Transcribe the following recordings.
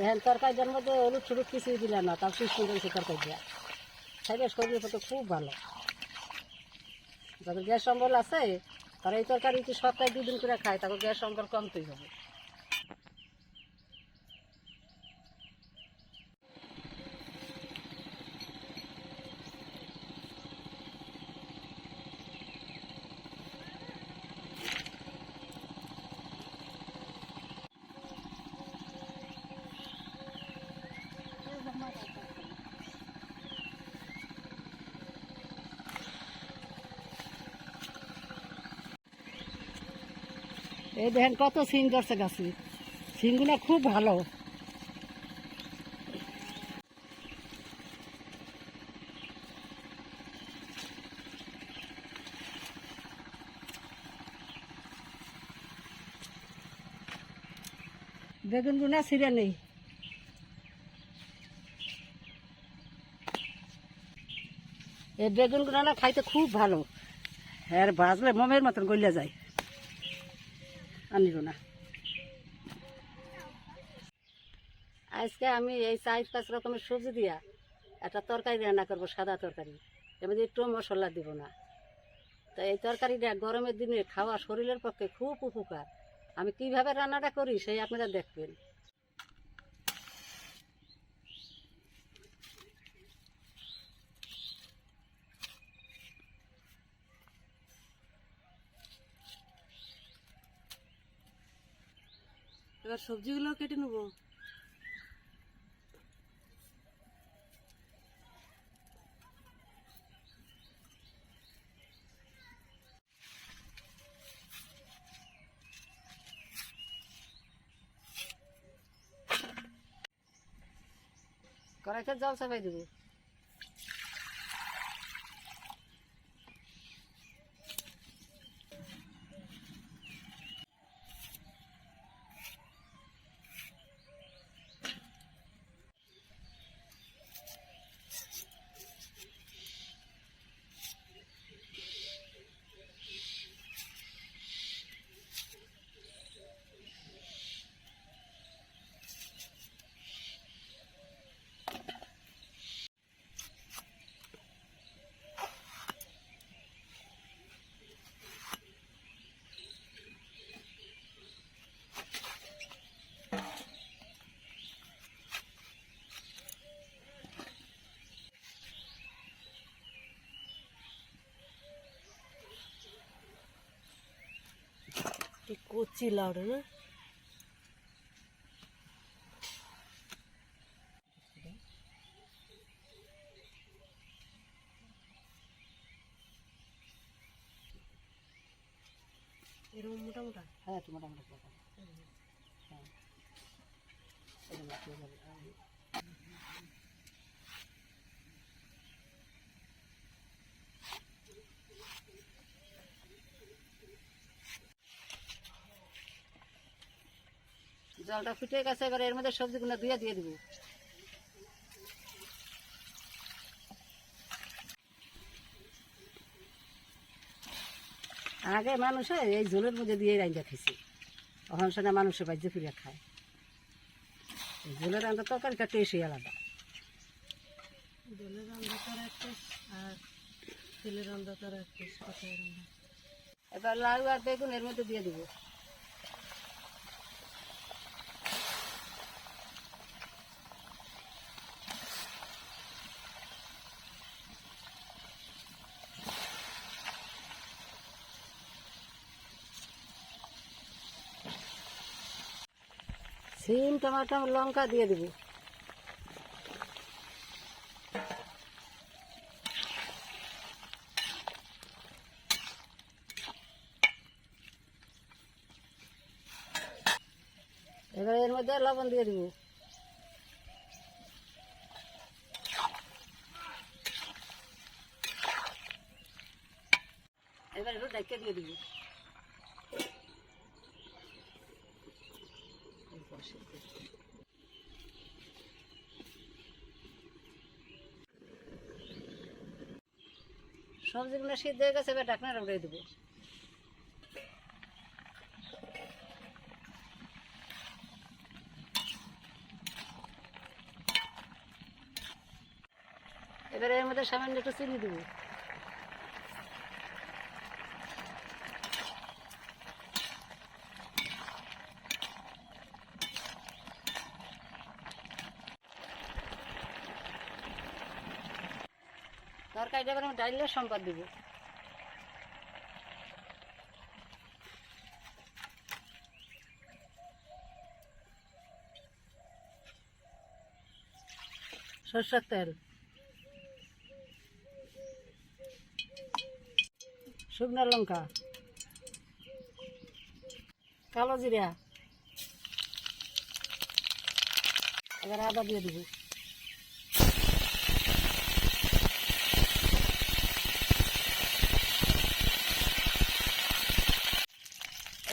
দেখেন তরকারিটার মধ্যে হলুদ টুলুদ কিছুই দিলে না তার কি সুন্দর হয়েছে তরকারি দেওয়া খাইলে শরীরের পক্ষে খুব ভালো। যাদের গ্যাস অম্বল আছে, তারা এই তরকারি কি সপ্তাহে দুদিন করে খায় তারপর গ্যাস অম্বল কমতেই হবে। এই দেখেন কত সিং ধরছে গাছে। সিংগুলো খুব ভালো। বেগুন গুনা ছিঁড়ে নেই। এই বেগুন গুনা খাইতে খুব ভালো। আর ভাজলে মোমের মতন গলিয়া যায়। আনিব না। আজকে আমি এই চার পাঁচ রকমের সবজি দিয়া একটা তরকারি রান্না করব, সাদা তরকারি। মধ্যে একটু মশলা দিব না। তো এই তরকারিটা গরমের দিনে খাওয়া শরীরের পক্ষে খুব উপকার। আমি কীভাবে রান্নাটা করি, সেই আপনারা দেখবেন। এবার সবজিগুলো কেটে নেব। কড়াইতে জল চাপাই দেবো। কচি লাউ না এরকম মোটা মোটা হ্যাঁ একটু মোটা মোটা করে হ্যাঁ এরকম একটু করে, হ্যাঁ। জলটা ফুটে গেছে এবার এর মধ্যে সবজিগুলো ধুয়ে দিয়ে দিব। আগে মানুষে এই ঝোলের মধ্যে দিয়ে রান্না খেয়েছে তখন সেটা মানুষের বাজ্য ফিরে খায়। এই ঝোলের রান্না তরকারিটা টেস্টই আলাদা। রান্না আর তেলের রান্না এবার লাউ আর বেগুন এর মধ্যে দিয়ে দেবো। সিম, টমাটো, লঙ্কা দিয়ে দেবো। এবার এর মধ্যে লবণ দিয়ে দিব। এবার একটু দিয়ে দিব। সবজিগুলো সিদ্ধ হয়ে গেছে, এবার ঢাকনা উড়ে দেবো। এবারে এর মধ্যে সামান্য একটু চিনি দেবো। তরকারিটা এবার আমি ডাইলের সম্বাদ দেবো। সরষের তেল। শুকনো লঙ্কা। কালো জিরা। এবার আদা দিয়ে দিব।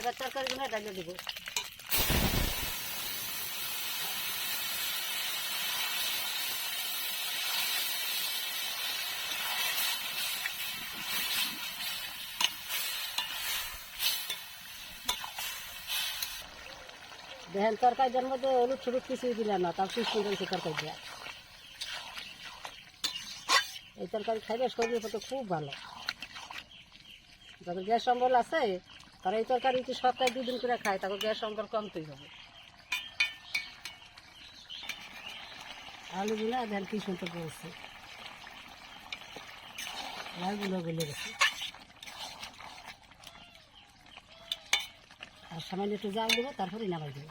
এবার তরকারিগুলো ডালিয়ে দেবো। দেখেন, তরকারিটার মধ্যে হলুদ ছুলুদ কিছুই দিলাম না, তাও কি সুন্দর হয়েছে তরকারিটা। এই তরকারি খাইলে শরীরের পক্ষে খুব ভালো। যাদের গ্যাস অম্বল আছে তারা এই তরকারি যদি সপ্তাহে দুদিন করে খায় তাকে গ্যাস অম্বল কমতেই হবে। আলুগুলো দেখেন কি সুন্দর করেছে। আলুগুলো গলে গেছে। আর সামান্য একটু জাল দেবো তারপরে নামাই দেবো।